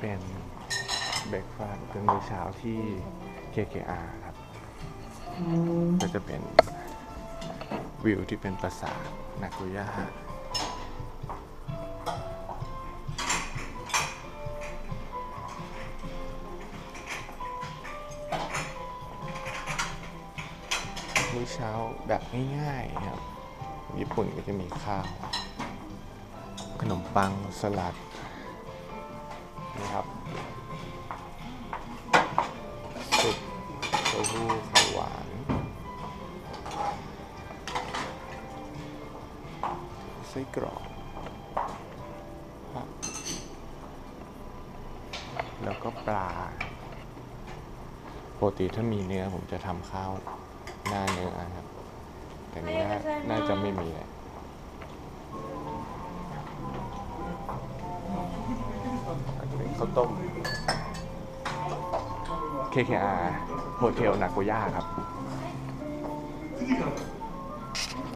เป็นเบรกฟาสต์เป็นมื้อเช้าที่ KKR ครับ ก็จะเป็นวิวที่เป็นปราสาทนากุย่ามื้อเช้าแบบง่ายๆครับ ญี่ปุ่นก็จะมีข้าว ขนมปังสลัด นี่ครับซุปเต้าหู้ข้าวหวานไส้กรอกครับแล้วก็ปลาปกติถ้ามีเนื้อผมจะทำข้าวหน้าเนื้อครับ แต่นี้น่าน่าจะไม่มีเลย ข้าวต้ม KKR โฮเทลนาโกย่าครับ